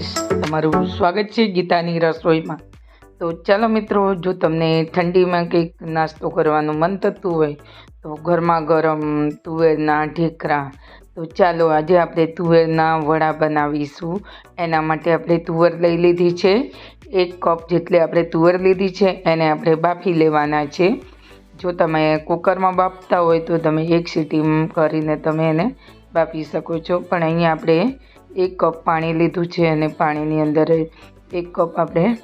Friends તમારું સ્વાગત છે ગીતાની રસોઈમાં. તો ચાલો મિત્રો, જો તમને ઠંડીમાં કંઈક નાસ્તો કરવાનું મન થતું હોય, તો ઘરમાં ગરમ તુવેરના ઢેકરા. તો ચાલો આજે આપણે તુવેરના વડા બનાવીશું. એના માટે આપણે તુવેર લઈ લીધી છે. એક કપ જેટલી આપણે તુવેર લીધી છે, એને આપણે બાફી લેવાના છે. જો તમે કુકરમાં બાફતા હોય, તો તમે એક સીટી કરીને તમે એને બાફી શકો છો. પણ અહીંયા આપણે એક કપ પાણી લીધું છે અને પાણીની અંદર એક કપ આપણે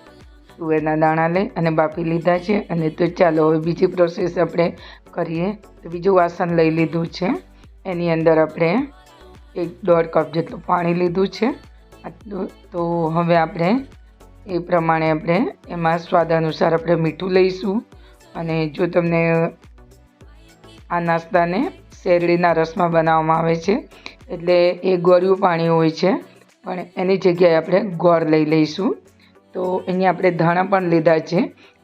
તુવેરના દાણા લઈ અને બાફી લીધા છે. અને તો ચાલો હવે બીજી પ્રોસેસ આપણે કરીએ. તો બીજું વાસણ લઈ લીધું છે. એની અંદર આપણે એક દોઢ કપ જેટલું પાણી લીધું છે. તો હવે આપણે એ પ્રમાણે આપણે એમાં સ્વાદ અનુસાર આપણે મીઠું લઈશું. અને જો તમને આ નાસ્તાને શેરડીના રસમાં બનાવવામાં આવે છે એટલે એ ગોળ્યું પાણી હોય છે. પણ એની જગ્યાએ આપણે ગોળ લઈ લઈશું. તો અહીંયા આપણે ધાણા પણ લીધા છે.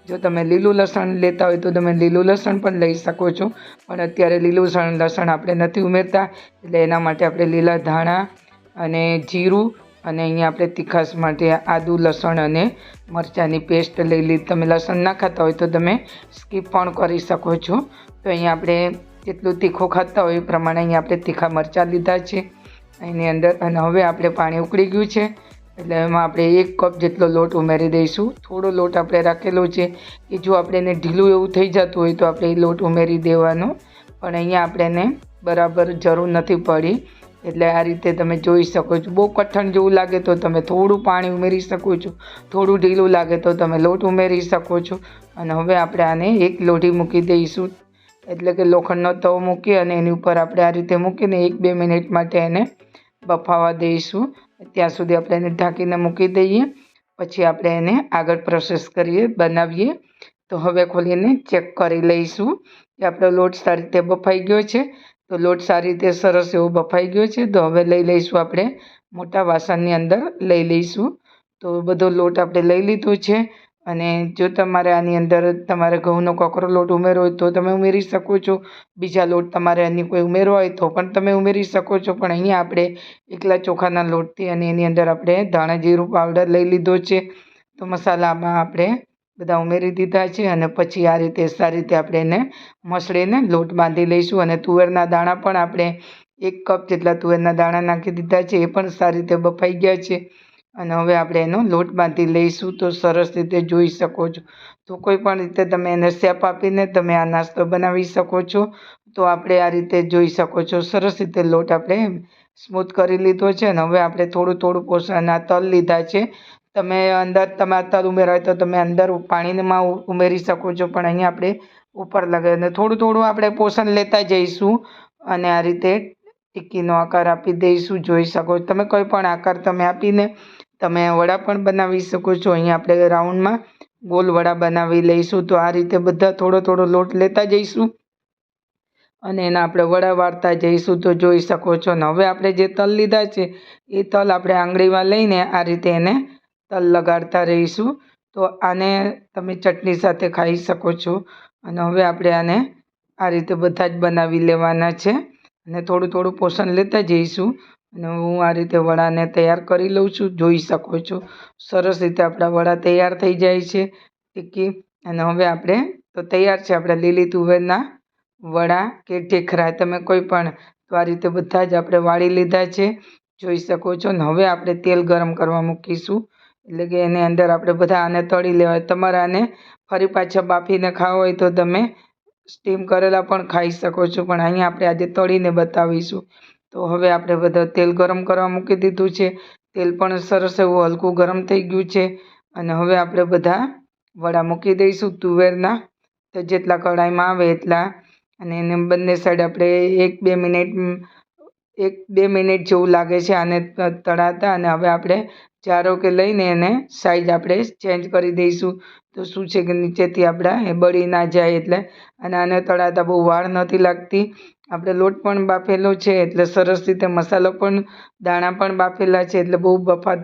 જો તમે લીલું લસણ લેતા હોય તો તમે લીલું લસણ પણ લઈ શકો છો. પણ અત્યારે લીલું લસણ આપણે નથી ઉમેરતા. એટલે એના માટે આપણે લીલા ધાણા અને જીરું અને અહીંયા આપણે તીખાશ માટે આદુ લસણ અને મરચાંની પેસ્ટ લઈ લીધી તમે લસણ ના ખાતા હોય તો તમે સ્કીપ પણ કરી શકો છો. તો અહીંયા આપણે જેટલું તીખું ખાતા હોય એ પ્રમાણે અહીંયા આપણે તીખા મરચાં લીધા છે. એની અંદર અને હવે આપણે પાણી ઉકળી ગયું છે. એટલે એમાં આપણે એક કપ જેટલો લોટ ઉમેરી દઈશું. થોડો લોટ આપણે રાખેલો છે કે જો આપણે એને ઢીલું એવું થઈ જતું હોય તો આપણે એ લોટ ઉમેરી દેવાનો. પણ અહીંયા આપણે એને બરાબર જરૂર નથી પડી. એટલે આ રીતે તમે જોઈ શકો છો. બહુ કઠણ જેવું લાગે તો તમે થોડું પાણી ઉમેરી શકો છો. થોડું ઢીલું લાગે તો તમે લોટ ઉમેરી શકો છો. અને હવે આપણે આને એક લોઢી મૂકી દઈશું. એટલે કે લોખંડનો તવો મૂકી અને એની ઉપર આપણે આ રીતે મૂકીને એક બે મિનિટ માટે એને બફાવા દઈશું. ત્યાં સુધી આપણે એને ઢાંકીને મૂકી દઈએ. પછી આપણે એને આગળ પ્રોસેસ કરીએ, બનાવીએ. તો હવે ખોલીને ચેક કરી લઈશું કે આપણો લોટ સારી રીતે બફાઈ ગયો છે. તો લોટ સારી રીતે સરસ એવો બફાઈ ગયો છે. તો હવે લઈ લઈશું આપણે મોટા વાસણની અંદર લઈ લઈશું. તો બધો લોટ આપણે લઈ લીધો છે. અને જો તમારે આની અંદર તમારે ઘઉંનો કોકરો લોટ ઉમેરવો હોય તો તમે ઉમેરી શકો છો. બીજા લોટ તમારે અન્ય કોઈ ઉમેરવા હોય તો પણ તમે ઉમેરી શકો છો. પણ અહીંયા આપણે એકલા ચોખાના લોટથી અને એની અંદર આપણે ધાણા જીરું પાવડર લઈ લીધો છે. તો મસાલામાં આપણે બધા ઉમેરી દીધા છે અને પછી આ રીતે સારી રીતે આપણે એને મસળીને લોટ બાંધી લઈશું. અને તુવેરના દાણા પણ આપણે એક કપ જેટલા તુવેરના દાણા નાખી દીધા છે. એ પણ સારી રીતે બફાઈ ગયા છે. અને હવે આપણે એનો લોટ બાંધી લઈશું તો સરસ રીતે જોઈ શકો છો. તો કોઈ પણ રીતે તમે એને શેપ આપીને તમે આ નાસ્તો બનાવી શકો છો. તો આપણે આ રીતે જોઈ શકો છો. સરસ રીતે લોટ આપણે સ્મૂથ કરી લીધો છે અને હવે આપણે થોડું થોડું પોષણના તલ લીધા છે. તમે અંદર તમારા તલ ઉમેરા હોય તો તમે અંદર પાણીમાં ઉમેરી શકો છો. પણ અહીંયા આપણે ઉપર લગાવીને થોડું થોડું આપણે પોષણ લેતા જઈશું. અને આ રીતે ટિક્કીનો આકાર આપી દઈશું, જોઈ શકો છો. તમે કોઈ પણ આકાર તમે આપીને તમે વડા પણ બનાવી શકો છો. અહીંયા આપણે રાઉન્ડમાં ગોલ વડા બનાવી લઈશું. તો આ રીતે બધા થોડો થોડો લોટ લેતા જઈશું અને એના આપણે વડા વાળતા જઈશું. તો જોઈ શકો છો ને, હવે આપણે જે તલ લીધા છે, એ તલ આપણે આંગળીમાં લઈને આ રીતે એને તલ લગાડતા રહીશું. તો આને તમે ચટણી સાથે ખાઈ શકો છો. અને હવે આપણે આને આ રીતે બધા જ બનાવી લેવાના છે. અને થોડું થોડું પોષણ લેતા જઈશું. અને હું આ રીતે વડાને તૈયાર કરી લઉં છું. જોઈ શકો છો. સરસ રીતે આપણા વડા તૈયાર થઈ જાય છે. ટીકી. અને હવે આપણે તો તૈયાર છે આપણા લીલી તુવેરના વડા કે ટેખરા તમે કોઈ પણ તો આ રીતે બધા જ આપણે વાળી લીધા છે. જોઈ શકો છો. ને હવે આપણે તેલ ગરમ કરવા મૂકીશું. એટલે કે એની અંદર આપણે બધા આને તળી લેવાય. તમારે આને ફરી પાછા બાફીને ખાવા હોય તો તમે સ્ટીમ કરેલા પણ ખાઈ શકો છો. પણ અહીંયા આપણે આજે તળીને બતાવીશું. તો હવે આપણે બધા તેલ ગરમ કરવા મૂકી દીધું છે. તેલ પણ સરસ એવું હલકું ગરમ થઈ ગયું છે. અને હવે આપણે બધા વડા મૂકી દઈશું તુવેરના. તો જેટલા કઢાઈમાં આવે એટલા. અને એને બંને સાઈડ આપણે એક બે મિનિટ એક બે મિનિટ જેવું લાગે છે આને તળાતા અને હવે આપણે ચારો કે લઈને એને સાઈઝ આપણે ચેન્જ કરી દઈશું. તો શું છે કે નીચેથી આપણા એ બળી ના જાય એટલે અને આને તળાતા બહુ વાળ નથી લાગતી. આપણે લોટ પણ બાફેલો છે એટલે સરસ રીતે મસાલો પણ, દાણા પણ બાફેલા છે એટલે બહુ બફા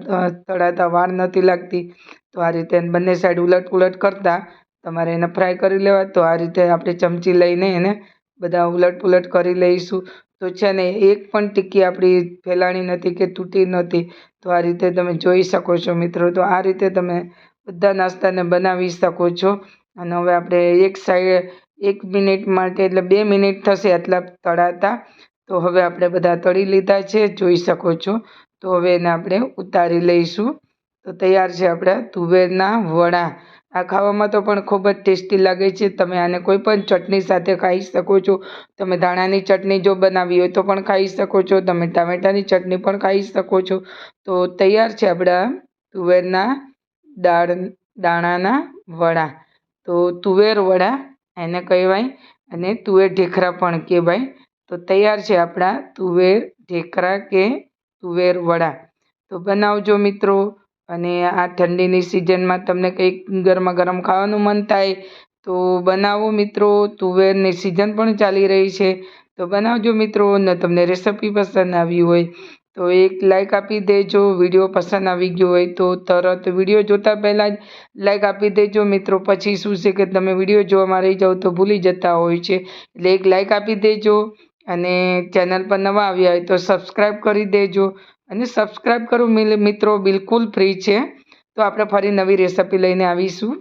તળાતા વાળ નથી લાગતી. તો આ રીતે બંને સાઈડ ઉલટ ઉલટ કરતાં તમારે એને ફ્રાય કરી લેવા તો આ રીતે આપણે ચમચી લઈને એને બધા ઉલટ પુલટ કરી લઈશું. તો છે ને, એક પણ ટીકી આપણી ફેલાણી નથી કે તૂટી નથી. તો આ રીતે તમે જોઈ શકો છો મિત્રો. તો આ રીતે તમે બધા નાસ્તાને બનાવી શકો છો. અને હવે આપણે એક સાઈડ એક મિનિટ માટે એટલે બે મિનિટ થશે આટલા તળાતા. તો હવે આપણે બધા તળી લીધા છે, જોઈ શકો છો. તો હવે એને આપણે ઉતારી લઈશું. તો તૈયાર છે આપણા તુવેરના વડા. આ ખાવામાં તો પણ ખૂબ જ ટેસ્ટી લાગે છે. તમે આને કોઈ પણ ચટણી સાથે ખાઈ શકો છો. તમે ધાણાની ચટણી જો બનાવી હોય તો પણ ખાઈ શકો છો. તમે ટામેટાની ચટણી પણ ખાઈ શકો છો. તો તૈયાર છે આપણા તુવેરના દાળ, દાણાના વડા. તો તુવેર વડા એને કહેવાય અને તુવેર ઢેખરા પણ કહેવાય. તો તૈયાર છે આપણા તુવેર ઢેકરા કે તુવેર વડા. તો બનાવજો મિત્રો. અને આ ઠંડીની સિઝનમાં તમને કંઈક ગરમા ગરમ ખાવાનું મન થાય, તો બનાવો મિત્રો. તુવેરની સિઝન પણ ચાલી રહી છે, તો બનાવજો મિત્રો. ને તમને રેસિપી પસંદ આવી હોય, તો એક લાઈક આપી દેજો. વીડિયો પસંદ આવી ગયો હોય, તો તરત વીડિયો જોતા પહેલાં જ લાઈક આપી દેજો મિત્રો. પછી શું છે કે તમે વીડિયો જોવામાં રહી જાઓ તો ભૂલી જતા હોય છે, એટલે એક લાઈક આપી દેજો. અને ચેનલ પર નવા આવ્યા હોય તો સબસ્ક્રાઈબ કરી દેજો. અને સબસ્ક્રાઈબ કરો મિત્રો બિલકુલ ફ્રી છે. તો આપણે ફરી નવી રેસિપી લઈને આવીશું.